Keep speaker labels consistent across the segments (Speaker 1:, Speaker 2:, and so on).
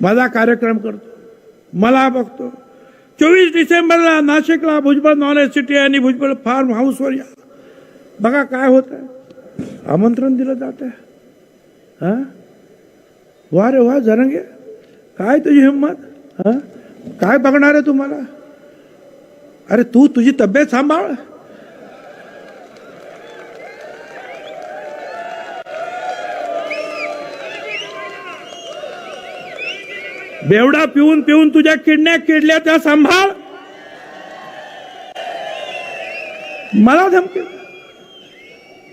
Speaker 1: माझा कार्यक्रम करतो. मला बघतो. चोवीस डिसेंबरला नाशिकला भुजबळ नॉलेज सिटी आणि भुजबळ फार्म हाऊसवर या. बघा काय होत आहे आमंत्रण दिलं जात आहे वा रे वा जरंगे. काय तुझी हिंमत? हां? काय बघणार आहे तुम्हाला? अरे तू तुझी तब्येत सांभाळ. बेवडा पिऊन पिऊन तुझ्या किडण्या किडल्या त्या सांभाळ. मला धमकी.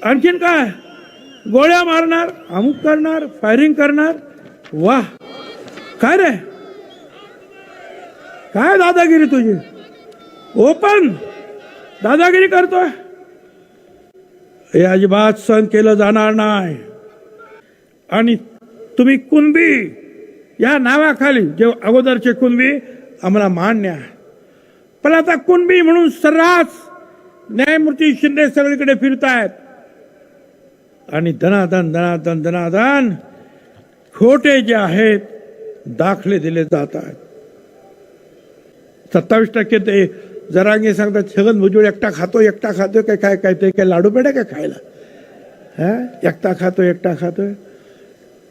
Speaker 1: आणखीन काय? गोळ्या मारणार अमुक करणार फायरिंग करणार. वा काय रे? काय दादागिरी तुझी? ओपन दादागिरी करतोय. हे अजिबात सहन केलं जाणार नाही. आणि तुम्ही कुणबी? या नावाखाली जे अगोदरचे कुणबी आम्हाला मान्य आहे. पण आता कुणबी म्हणून सर्रास न्यायमूर्ती शिंदे सगळीकडे फिरतायत. आणि धनाधन धनाधन धनाधन खोटे जे आहेत दाखले दिले जात आहेत सत्तावीस टक्के ते जरांगे सांगतात छगन भुजबळ एकटा खातो एकटा खातोय काय काय काय ते काय लाडू पेढे काय खायला? हा? एकटा खातो एकटा खातोय.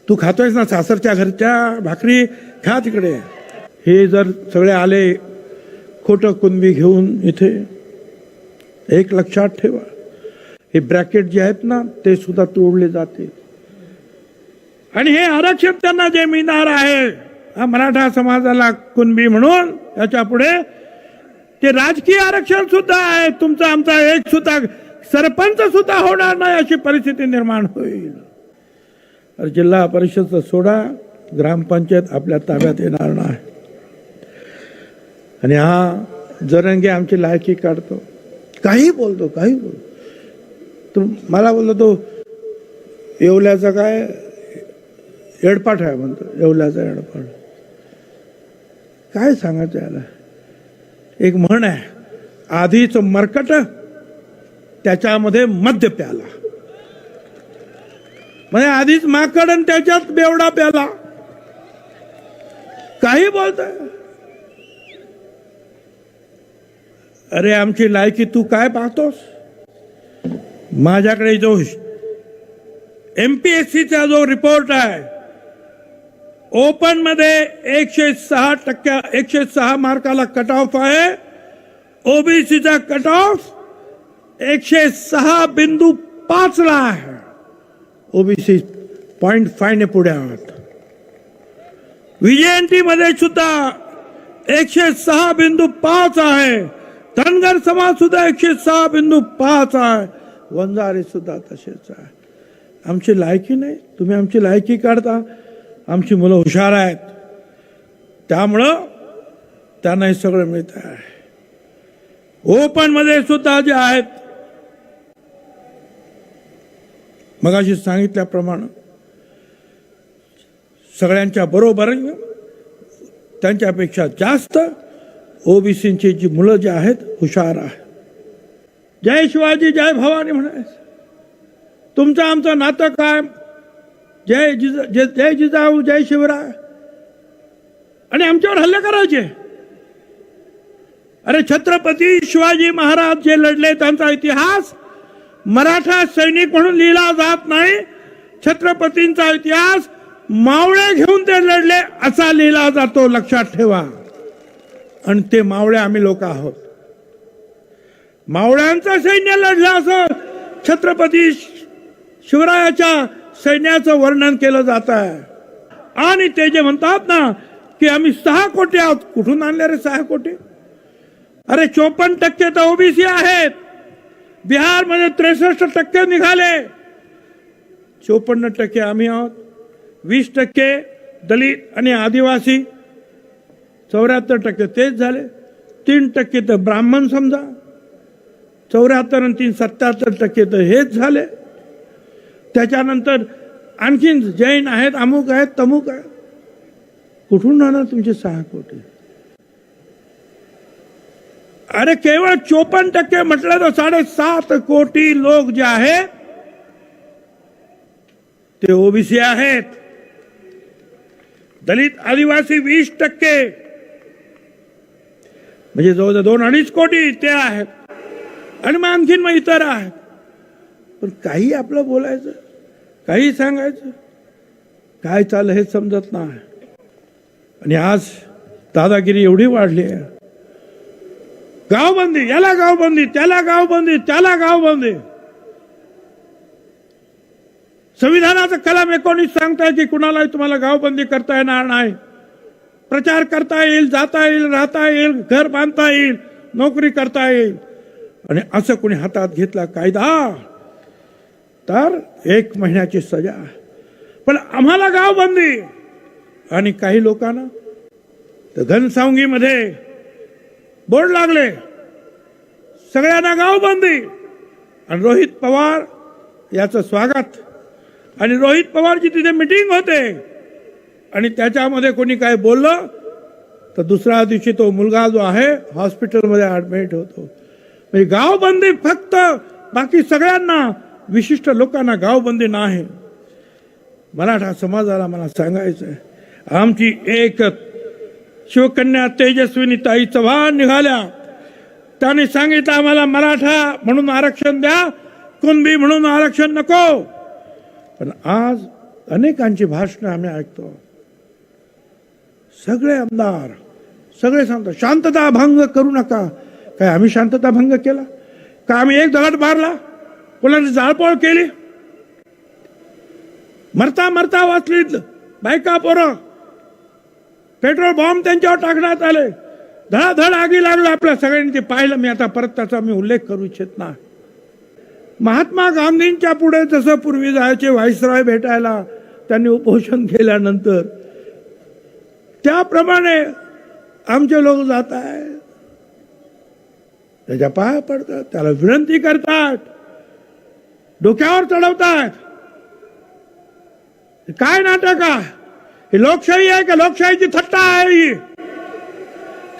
Speaker 1: तू खातोयस ना सासरच्या घरच्या भाकरी? खा तिकडे. हे जर सगळे आले खोटं कुणबी घेऊन इथे एक लक्षात ठेवा. हे ब्रॅकेट जे आहेत ना ते सुद्धा तोडले जाते. आणि हे आरक्षण त्यांना जे मिळणार आहे हा मराठा समाजाला कुणबी म्हणून याच्यापुढे ते राजकीय आरक्षण सुद्धा आहे. तुमचा आमचा एक सुद्धा सरपंच सुद्धा होणार नाही अशी परिस्थिती निर्माण होईल. जिल्हा परिषदचा सोडा ग्रामपंचायत आपल्या ताब्यात येणार नाही. आणि हा जरंगे आमची लायकी काढतो. काही बोलतो काही बोलतो. तो मला बोललो तो येवल्याचा काय एडपाठ आहे म्हणतो येवल्याचा एडपाठ काय सांगायचं याला? एक म्हण आहे आधीच मरकट त्याच्यामध्ये मद्य प्याला. म्हणजे आधीच माकड आणि त्याच्यात बेवडा प्याला. काही बोलतोय? अरे आमची लायकी तू काय पाहतोस? माझ्याकडे जो एमपीएससीचा जो रिपोर्ट आहे ओपनमध्ये एकशे सहा टक्क्या एकशे सहा मार्काला कट ऑफ आहे ओबीसीचा कट ऑफ एकशे सहा बिंदू पाच ला आहे. ओबीसी पॉईंट फायने पुढे आहात. विजयंतीमध्ये सुद्धा एकशे सहा बिंदू पाच आहे. धनगर समाज सुद्धा एकशे सहा बिंदू पाच आहे. वंजारी सुद्धा तसेच आहे. आमची लायकी नाही. तुम्ही आमची लायकी काढता. आमची मुलं हुशार आहेत. त्यामुळं त्यांना हे सगळं मिळत आहे ओपनमध्ये सुद्धा जे आहेत मगाशी सांगितल्याप्रमाणे सगळ्यांच्या बरोबर त्यांच्यापेक्षा जास्त ओबीसींची जी मुलं जी आहेत हुशार आहे जय शिवाजी जय भवानी म्हणायचं. तुमचं आमचं नातं काय जय जिजा जय जय जिजाऊ जय शिवराय. आणि आमच्यावर हल्ले करायचे. अरे छत्रपती शिवाजी महाराज जे लढले त्यांचा इतिहास मराठा सैनिक म्हणून लिहिला जात नाही. छत्रपतींचा इतिहास मावळे घेऊन ते लढले असा लिहिला जातो लक्षात ठेवा. आणि ते मावळे आम्ही लोक आहोत. मावळ्यांचं सैन्य लढलं असं छत्रपती शिवरायाच्या सैन्याचं वर्णन केलं जात आहे. आणि ते जे म्हणतात ना की आम्ही सहा कोटी आहोत. कुठून आणले रे सहा कोटी? अरे चोपन्न टक्के तर ओबीसी आहेत. बिहारमध्ये त्रेसष्ट टक्के निघाले. चोपन्न टक्के आम्ही आहोत. वीस टक्के दलित आणि आदिवासी. चौऱ्याहत्तर टक्के तेच झाले. तीन टक्के तर ब्राह्मण समजा. चौऱ्याहत्तर आणि तीन सत्याहत्तर टक्के तर हेच झाले. त्याच्यानंतर आणखीन जैन आहेत अमुक आहेत तमुक आहेत. कुठून राहणार तुमचे सहा कोटी? अरे केवळ चोपन्न टक्के म्हटलं तर साडेसात कोटी लोक जे आहेत ते ओबीसी आहेत. दलित आदिवासी वीस टक्के. म्हणजे जवळजवळ दोन अडीच कोटी ते आहेत. आणि मग आणखीन मग इतर आहेत. पण काही आपलं बोलायचं काही सांगायचं काय चाललं हे समजत नाही. आणि आज दादागिरी एवढी वाढली आहे. गावबंदी याला गावबंदी त्याला गावबंदी त्याला गावबंदी. संविधानाचं कलम एकोणीस सांगताय की कुणालाही तुम्हाला गावबंदी करता येणार नाही. प्रचार करता येईल जाता येईल राहता येईल घर बांधता येईल नोकरी करता येईल. आणि असं कोणी हातात घेतला कायदा तर एक महिन्याची सजा. पण आम्हाला गावबंदी. आणि काही लोकांना तर घनसावंगीमध्ये बोर्ड लागले. सगळ्यांना गावबंदी. आणि रोहित पवार याचं स्वागत. आणि रोहित पवारची तिथे मिटिंग होते. आणि त्याच्यामध्ये कोणी काय बोललं तर दुसऱ्या दिवशी तो मुलगा जो आहे हॉस्पिटलमध्ये ॲडमिट होतो. म्हणजे गावबंदी फक्त बाकी सगळ्यांना विशिष्ट लोकांना गावबंदी नाही. मराठा समाजाला मला सांगायचं आहे आमची एक शिवकन्या तेजस्विनी ताई चव्हाण निघाल्या. त्यांनी सांगितलं आम्हाला मराठा म्हणून आरक्षण द्या कुणबी म्हणून आरक्षण नको. पण आज अनेकांची भाषणं आम्ही ऐकतो. सगळे आमदार सगळे सांगतो शांतता भंग करू नका. काय आम्ही शांतता भंग केला? का आम्ही एक दगड मारला? कोणाची जाळपोळ केली? मरता मरता वाचली बायका पोरं. पेट्रोल बॉम्ब त्यांच्यावर टाकण्यात आले. धडाधड आगी लागलं आपल्या सगळ्यांनी ते पाहिलं. मी आता परत त्याचा मी उल्लेख करू इच्छित नाही. महात्मा गांधींच्या पुढे जसं पूर्वी जायचे व्हाईसरॉय भेटायला त्यांनी उपोषण केल्यानंतर त्याप्रमाणे आमचे लोक जात आहेत. त्याच्या पाया पडतात त्याला विनंती करतात. डोक्यावर चढवतात. काय नाटक आहे? ही लोकशाही आहे का लोकशाहीची थट्टा आहे ही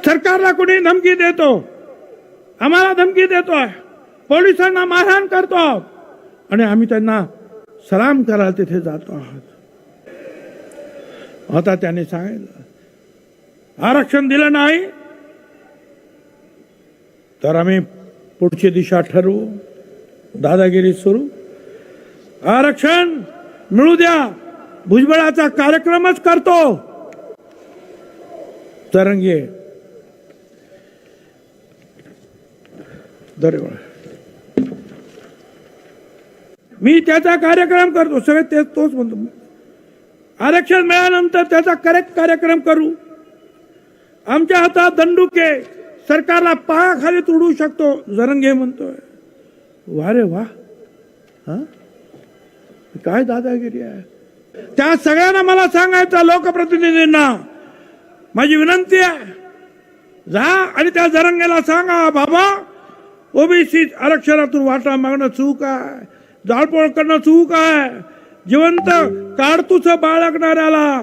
Speaker 1: सरकारला कुणी धमकी देतो आम्हाला धमकी देतोय पोलिसांना मारहाण करतो आहोत आणि आम्ही त्यांना सलाम करायला तिथे जातो आहोत आता त्यांनी सांगितलं आरक्षण दिलं नाही तर आम्ही पुढची दिशा ठरवू दादागिरी सुरू आरक्षण मिळू द्या भुजबळाचा कार्यक्रमच करतो. तरंगे. दरेवळ. मी त्याचा कार्यक्रम करतो. सगळे ते तोच म्हणतो. आरक्षण मिळाल्यानंतर त्याचा करेक्ट कार्यक्रम करू. आमच्या हातात दंडुके. सरकारला पायाखाली तुडू शकतो जरंगे म्हणतोय. वा रे वा. हा? काय दादागिरी आहे? त्या सगळ्यांना मला सांगायचं लोकप्रतिनिधींना. माझी विनंती आहे जा आणि त्या जरंगेला सांगा बाबा ओबीसी आरक्षणातून वाटा मागणं चूक आहे जाळपोळ करणं चूक आहे. जिवंत काडतूच बाळगणाऱ्याला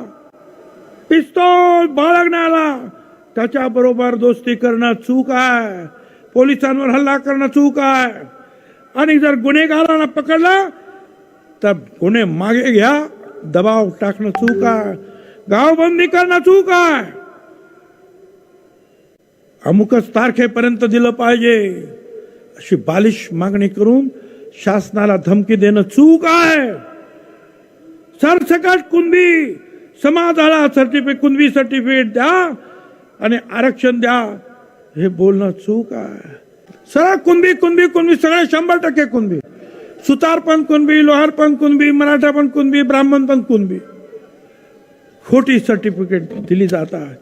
Speaker 1: पिस्तोल बाळगणाऱ्याला त्याच्या बरोबर दोस्ती करणं चूक आहे. पोलिसांवर हल्ला करणं चूक आहे. आणि जर गुन्हेगारांना पकडलं तर गुन्हे मागे घ्या. दबाव टाकणं चूक आहे. गावबंदी करणं चूक आहे. अमुकच तारखेपर्यंत दिलं पाहिजे. अशी बालिश मागणी करून शासनाला धमकी देणं चूक आहे. सरसकट कुणबी समाजाला सर्टिफिकेट कुणबी सर्टिफिकेट द्या आणि आरक्षण द्या. हे बोलणं चूक आहे. सरळ कुणबी कुणबी कुणबी सगळे शंभर टक्के कुणबी. सुतार पण कुणबी लोहार पण कुणबी मराठा पण कुणबी ब्राह्मण पण कुणबी खोटी सर्टिफिकेट दिली जात आहे.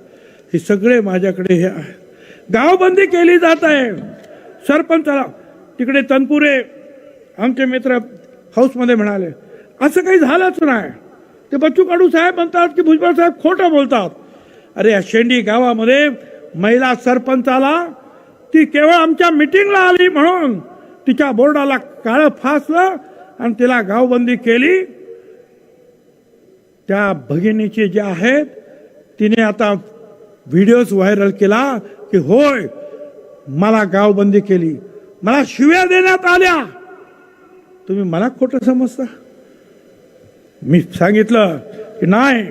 Speaker 1: हे सगळे माझ्याकडे हे आहे. गावबंदी केली जात आहे. सरपंचाला तिकडे तनपुरे आमचे मित्र हाऊसमध्ये म्हणाले असं काही झालंच नाही. ते बच्चू कडू साहेब म्हणतात की भुजबळ साहेब खोटं बोलतात. अरे या शेंडी गावामध्ये महिला सरपंचाला ती केवळ आमच्या मिटिंगला आली म्हणून तिच्या बोर्डाला काळं फासलं आणि तिला गावबंदी केली. त्या भगिनीचे जे आहेत तिने आता व्हिडिओज व्हायरल केला की होय मला गावबंदी केली. मला शिव्या देण्यात आल्या. तुम्ही मला खोटं समजता? मी सांगितलं की नाही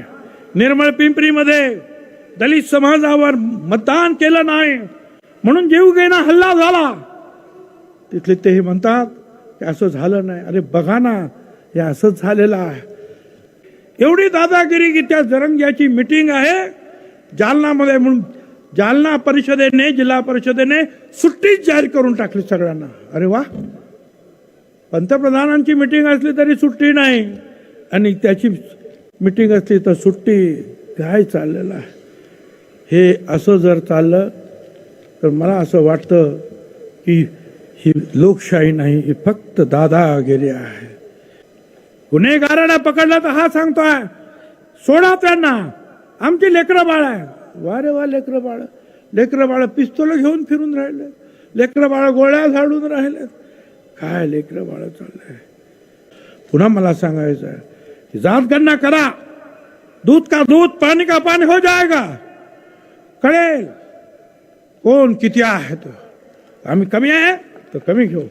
Speaker 1: निर्मळ पिंपरीमध्ये दलित समाजावर मतदान केलं नाही. म्हणून जीवघेणा हल्ला झाला. तिथले ते हे म्हणतात की असं झालं नाही. अरे बघा ना हे असंच झालेलं आहे. एवढी दादागिरी की त्या जरंग्याची मिटिंग आहे. जालनामध्ये म्हणून जालना परिषदेने जिल्हा परिषदेने सुट्टीच जाहीर करून टाकली सगळ्यांना. अरे वा. पंतप्रधानांची मिटिंग असली तरी सुट्टी नाही. आणि त्याची मिटिंग असली तर सुट्टी. काय चाललेलं आहे? हे असं जर चाललं तर मला असं वाटतं की ही लोकशाही नाही ही फक्त दादागिरी आहे. गुन्हेगारांना पकडला तर हा सांगतोय सोडा त्यांना. आमची लेकरं बाळ आहे. वा रे वा लेकरं बाळ. लेकरं बाळ पिस्तोल घेऊन फिरून राहिले. लेकरं बाळ गोळ्या झाडून राहिले. काय लेकरं बाळ चाललंय? पुन्हा मला सांगायचं आहे की जात गणना करा. दूध का दूध पाणी का पाणी हो जाएगा कळेल कोण किती आहे तो आम्ही कमी आहे. तर कमी घेऊ.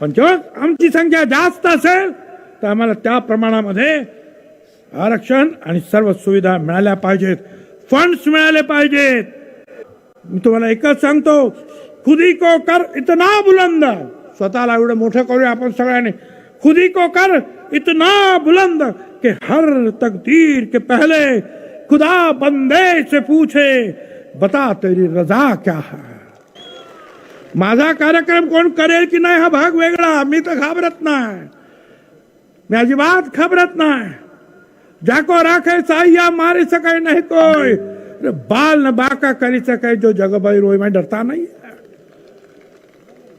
Speaker 1: पण जेव्हा आमची संख्या जास्त असेल तर आम्हाला त्या प्रमाणामध्ये आरक्षण आणि सर्व सुविधा मिळाल्या पाहिजेत. फंड्स मिळाले पाहिजेत. मी तुम्हाला एकच सांगतो खुदी को कर इतना बुलंद. स्वतःला एवढं मोठं करूया आपण सगळ्यांनी. खुदी को कर इतना बुलंद कि हर तकदीर के पहले खुदा बंदे से पूछे बता तेरी रजा क्या है? माझा कार्यक्रम कोण करेल की नाही हा भाग वेगळा. मी तर घाबरत नाही. मी अजिबात घाबरत नाही. जाको राखे साहिया मारी सकाय नाही कोय अरे बाल न बाका करी सकाय जो जगबाई रोई मैं डरता नहीं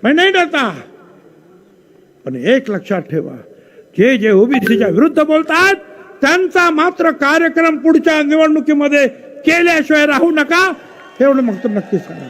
Speaker 1: मैं नहीं डरता. पण एक लक्षात ठेवा जे जे ओबीसीच्या विरुद्ध बोलतात त्यांचा मात्र कार्यक्रम पुढच्या निवडणुकीमध्ये केल्याशिवाय राहू नका. एवढं मग तर नक्की सांगा